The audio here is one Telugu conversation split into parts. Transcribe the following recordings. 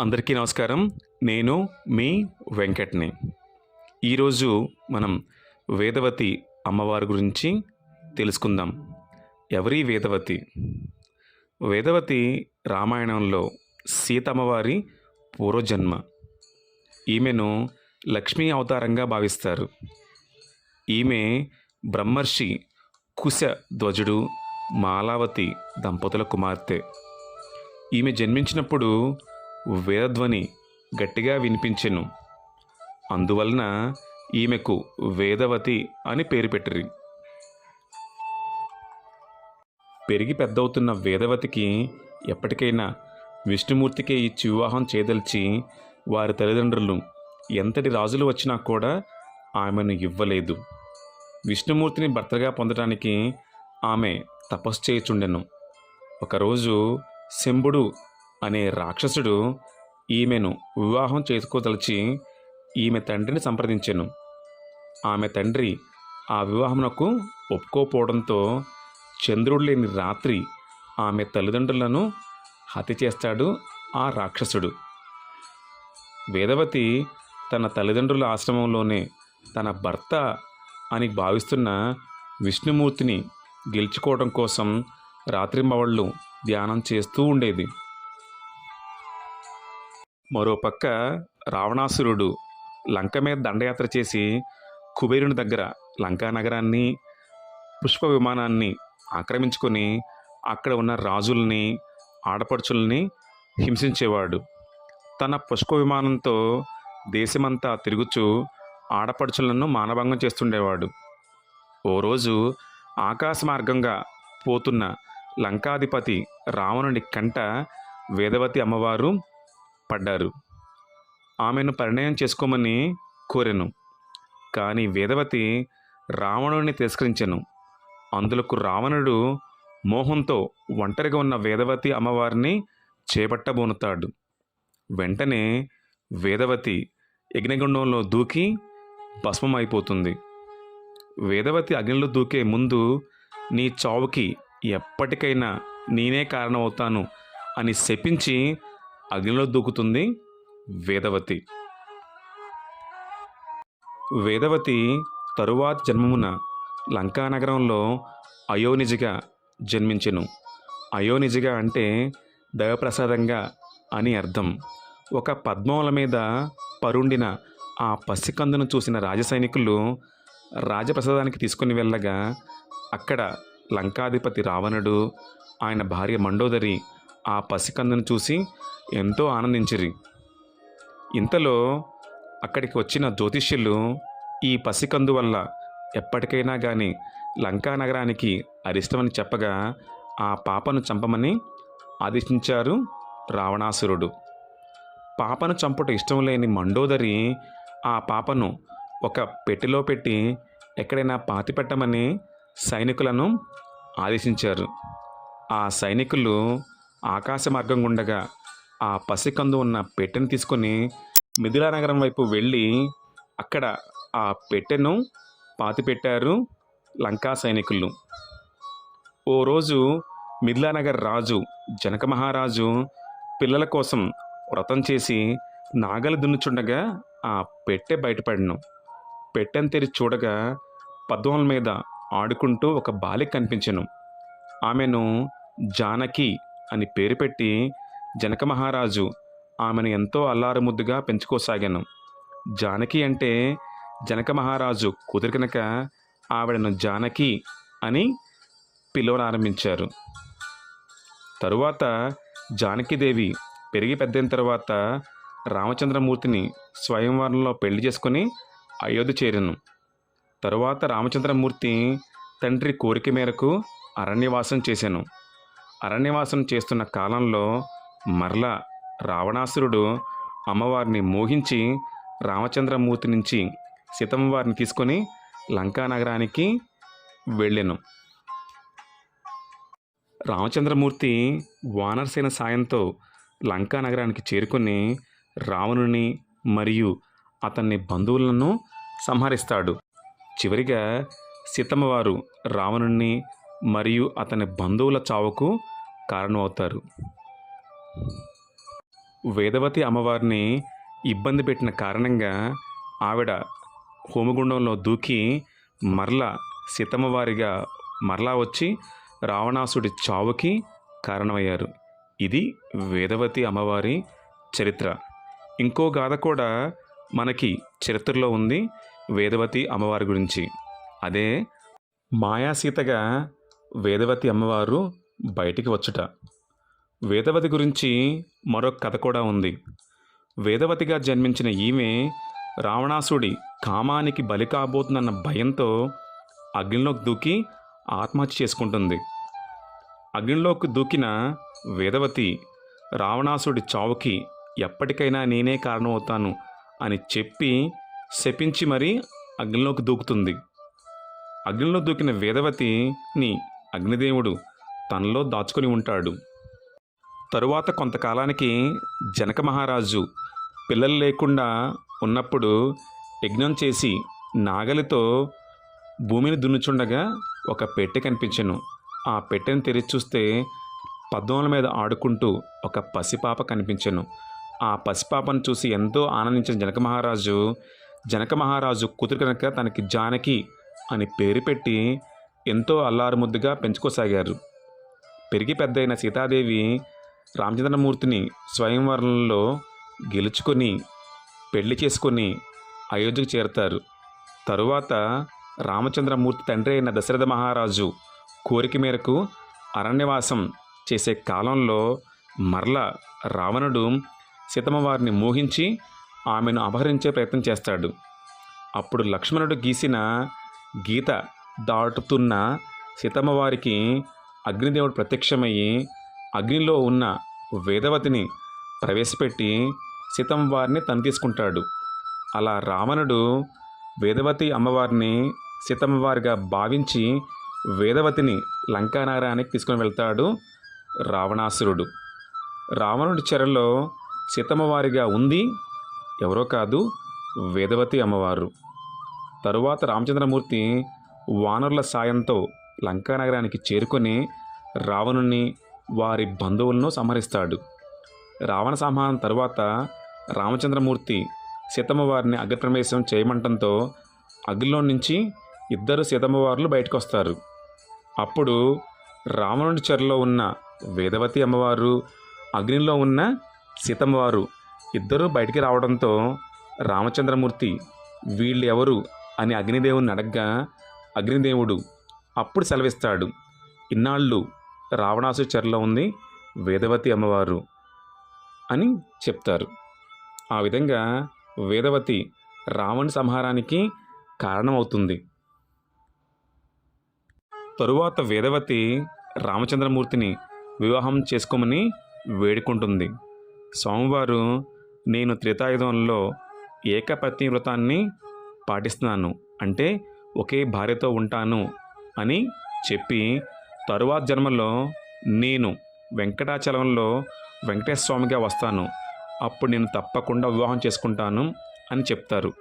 అందరికీ నమస్కారం. నేను మీ వెంకట్ని. ఈరోజు మనం వేదవతి అమ్మవారి గురించి తెలుసుకుందాం. ఎవరి వేదవతి? వేదవతి రామాయణంలో సీతమ్మవారి పూర్వజన్మ. ఈమెను లక్ష్మీ అవతారంగా భావిస్తారు. ఈమె బ్రహ్మర్షి కుశ ధ్వజుడు మాలావతి దంపతుల కుమార్తె. ఈమె జన్మించినప్పుడు వేదధ్వని గట్టిగా వినిపించెను. అందువలన ఈమెకు వేదవతి అని పేరు పెట్టిరి. పెరిగి పెద్దవుతున్న వేదవతికి ఎప్పటికైనా విష్ణుమూర్తికే ఇచ్చి వివాహం చేయదలిచి వారి తల్లిదండ్రులు ఎంతటి రాజులు వచ్చినా కూడా ఆమెను ఇవ్వలేదు. విష్ణుమూర్తిని భర్తగా పొందడానికి ఆమె తపస్సు చేయుచుండెను. ఒకరోజు శంభుడు అనే రాక్షసుడు ఈమెను వివాహం చేసుకోదలిచి ఈమె తండ్రిని సంప్రదించాను. ఆమె తండ్రి ఆ వివాహమునకు ఒప్పుకోపోవడంతో చంద్రుడు లేని రాత్రి ఆమె తల్లిదండ్రులను హత్య చేస్తాడు ఆ రాక్షసుడు. వేదవతి తన తల్లిదండ్రుల ఆశ్రమంలోనే తన భర్త అని భావిస్తున్న విష్ణుమూర్తిని గెలుచుకోవడం కోసం రాత్రింబవళ్ళు ధ్యానం చేస్తూ ఉండేది. మరోపక్క రావణాసురుడు లంక మీద దండయాత్ర చేసి కుబేరుని దగ్గర లంకా నగరాన్ని పుష్ప విమానాన్ని ఆక్రమించుకొని అక్కడ ఉన్న రాజుల్ని ఆడపడుచుల్ని హింసించేవాడు. తన పుష్ప విమానంతో దేశమంతా తిరుగుచూ ఆడపడుచులను మానభంగం చేస్తుండేవాడు. ఓ రోజు ఆకాశ మార్గంగా పోతున్న లంకాధిపతి రావణుని కంట వేదవతి అమ్మవారు పడ్డారు. ఆమెను పరిణయం చేసుకోమని కోరెను. కానీ వేదవతి రావణుడిని తిరస్కరించెను. అందులకు రావణుడు మోహంతో ఒంటరిగా ఉన్న వేదవతి అమ్మవారిని చేపట్టబోనుతాడు. వెంటనే వేదవతి యజ్ఞగుండంలో దూకి భస్మమైపోతుంది. వేదవతి అగ్నిలో దూకే ముందు నీ చావుకి ఎప్పటికైనా నేనే కారణమవుతాను అని శపించి అగ్నిలో దూకుతుంది వేదవతి. వేదవతి తరువాత జన్మమున లంకా నగరంలో అయోనిజిగా జన్మించెను. అయోనిజిగా అంటే దయప్రసాదంగా అని అర్థం. ఒక పద్మముల మీద పరుండిన ఆ పసికందును చూసిన రాజసైనికులు రాజప్రసాదానికి తీసుకుని వెళ్ళగా అక్కడ లంకాధిపతి రావణుడు ఆయన భార్య మండోదరి ఆ పసికందును చూసి ఎంతో ఆనందించిరి. ఇంతలో అక్కడికి వచ్చిన జ్యోతిష్యులు ఈ పసికందు వల్ల ఎప్పటికైనా కానీ లంకా నగరానికి అరిష్టమని చెప్పగా ఆ పాపను చంపమని ఆదేశించారు రావణాసురుడు. పాపను చంపుట ఇష్టం లేని మండోదరి ఆ పాపను ఒక పెట్టెలో పెట్టి ఎక్కడైనా పాతిపెట్టమని సైనికులను ఆదేశించారు. ఆ సైనికులు ఆకాశ మార్గం గుండగా ఆ పసికందు ఉన్న పెట్టెను తీసుకొని మిథిలా నగరం వైపు వెళ్ళి అక్కడ ఆ పెట్టెను పాతిపెట్టారు లంకా సైనికులు. ఓ రోజు మిథిలానగర్ రాజు జనక మహారాజు పిల్లల కోసం వ్రతం చేసి నాగలి దున్నుచుండగా ఆ పెట్టె బయటపడిను. పెట్టెను తెరిచి చూడగా పద్మముల మీద ఆడుకుంటూ ఒక బాలిక కనిపించను. ఆమెను జానకి అని పేరు పెట్టి జనక మహారాజు ఆమెను ఎంతో అల్లారుముద్దుగా పెంచుకోసాగాను. జానకి అంటే జనక మహారాజు కుదిరికనక ఆవిడను జానకి అని పిలవనారంభించారు. తరువాత జానకీదేవి పెరిగి పెద్దయిన తర్వాత రామచంద్రమూర్తిని స్వయంవరంలో పెళ్ళి చేసుకొని అయోధ్య చేరాను. తరువాత రామచంద్రమూర్తి తండ్రి కోరిక మేరకు అరణ్యవాసం చేశాను. అరణ్యవాసం చేస్తున్న కాలంలో మరల రావణాసురుడు అమ్మవారిని మోహించి రామచంద్రమూర్తి నుంచి సీతమ్మ వారిని తీసుకొని లంకా నగరానికి వెళ్ళాను. రామచంద్రమూర్తి వానరసేన సాయంతో లంకా నగరానికి చేరుకొని రావణుని మరియు అతన్ని బంధువులను సంహరిస్తాడు. చివరిగా సీతమ్మవారు రావణుణ్ణి మరియు అతని బంధువుల చావుకు కారణమవుతారు. వేదవతి అమ్మవారిని ఇబ్బంది పెట్టిన కారణంగా ఆవిడ హోమగుండంలో దూకి మరలా సీతమ్మవారిగా మరలా వచ్చి రావణాసుడి చావుకి కారణమయ్యారు. ఇది వేదవతి అమ్మవారి చరిత్ర. ఇంకో గాథ కూడా మనకి చరిత్రలో ఉంది వేదవతి అమ్మవారి గురించి. అదే మాయాసీతగా వేదవతి అమ్మవారు బయటికి వచ్చుట. వేదవతి గురించి మరొక కథ కూడా ఉంది. వేదవతిగా జన్మించిన ఈమె రావణాసుడి కామానికి బలి కాబోతుందన్న భయంతో అగ్నిలోకి దూకి ఆత్మహత్య చేసుకుంటుంది. అగ్నిలోకి దూకిన వేదవతి రావణాసుడి చావుకి ఎప్పటికైనా నేనే కారణమవుతాను అని చెప్పి శపించి మరీ అగ్నిలోకి దూకుతుంది. అగ్నిలో దూకిన వేదవతిని అగ్నిదేవుడు తనలో దాచుకొని ఉంటాడు. తరువాత కొంతకాలానికి జనక మహారాజు పిల్లలు లేకుండా ఉన్నప్పుడు యజ్ఞం చేసి నాగలితో భూమిని దున్నుచుండగా ఒక పెట్టె కనిపించెను. ఆ పెట్టెను తెరిచి చూస్తే పద్మముల మీద ఆడుకుంటూ ఒక పసిపాప కనిపించెను. ఆ పసిపాపను చూసి ఎంతో ఆనందించిన జనక మహారాజు జనక మహారాజు కూతురు కనుక తనకి జానకి అని పేరు పెట్టి ఎంతో అల్లారుముద్దుగా పెంచుకోసాగారు. పెరిగి పెద్దయిన సీతాదేవి రామచంద్రమూర్తిని స్వయంవరంలో గెలుచుకొని పెళ్ళి చేసుకొని అయోధ్యకు చేరతారు. తరువాత రామచంద్రమూర్తి తండ్రి అయిన దశరథ మహారాజు కోరిక మేరకు అరణ్యవాసం చేసే కాలంలో మరల రావణుడు సీతమ్మవారిని మోహించి ఆమెను అపహరించే ప్రయత్నం చేస్తాడు. అప్పుడు లక్ష్మణుడు గీసిన గీత దాటుతున్న సీతమ్మవారికి అగ్నిదేవుడు ప్రత్యక్షమయ్యి అగ్నిలో ఉన్న వేదవతిని ప్రవేశపెట్టి సీతమ్మవారిని తను తీసుకుంటాడు. అలా రావణుడు వేదవతి అమ్మవారిని సీతమ్మవారిగా భావించి వేదవతిని లంకానగరానికి తీసుకుని వెళ్తాడు రావణాసురుడు. రావణుడి చెరలో సీతమ్మవారిగా ఉంది ఎవరో కాదు వేదవతి అమ్మవారు. తరువాత రామచంద్రమూర్తి వానరుల సాయంతో లంకానగరానికి చేరుకొని రావణుని వారి బంధువులను సంహరిస్తాడు. రావణ సంహారం తరువాత రామచంద్రమూర్తి సీతమ్మవారిని అగ్రప్రవేశం చేయమంటంతో అగ్నిలో నుంచి ఇద్దరు సీతమ్మవారులు బయటకు వస్తారు అప్పుడు రావణుడి చెరలో ఉన్న వేదవతి అమ్మవారు అగ్నిలో ఉన్న సీతమ్మవారు ఇద్దరూ బయటికి రావడంతో రామచంద్రమూర్తి వీళ్ళు ఎవరు అని అగ్నిదేవుని అడగ్గా అగ్నిదేవుడు అప్పుడు సెలవిస్తాడు ఇన్నాళ్ళు రావణాసు చెరలో ఉంది వేదవతి అమ్మవారు అని చెప్తారు. ఆ విధంగా వేదవతి రావణ సంహారానికి కారణమవుతుంది. తరువాత వేదవతి రామచంద్రమూర్తిని వివాహం చేసుకోమని వేడుకుంటుంది. స్వామివారు నేను త్రేతాయుధంలో ఏకపత్ని వ్రతాన్ని పాటిస్తున్నాను. అంటే ఒకే భార్యతో ఉంటాను అని చెప్పి తరువాత జన్మలో నేను వెంకటాచలంలో వెంకటేశ్వర స్వామిగా వస్తాను. అప్పుడు నేను తప్పకుండా వివాహం చేసుకుంటాను అని చెప్తారు.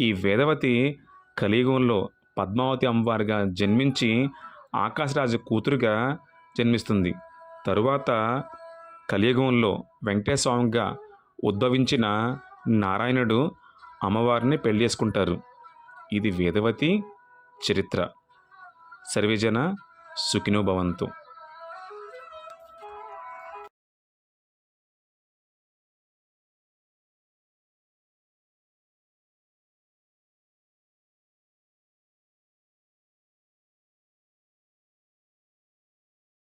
ఈ వేదవతి కలియుగంలో పద్మావతి అమ్మవారిగా జన్మించి ఆకాశరాజు కూతురుగా జన్మిస్తుంది. తరువాత కలియుగంలో వెంకటేశ్వర స్వామిగా ఉద్భవించిన నారాయణుడు అమ్మవారిని పెళ్ళి చేసుకుంటారు. ఇది వేదవతి చరిత్ర. సర్వేజన సుఖినోభవంతు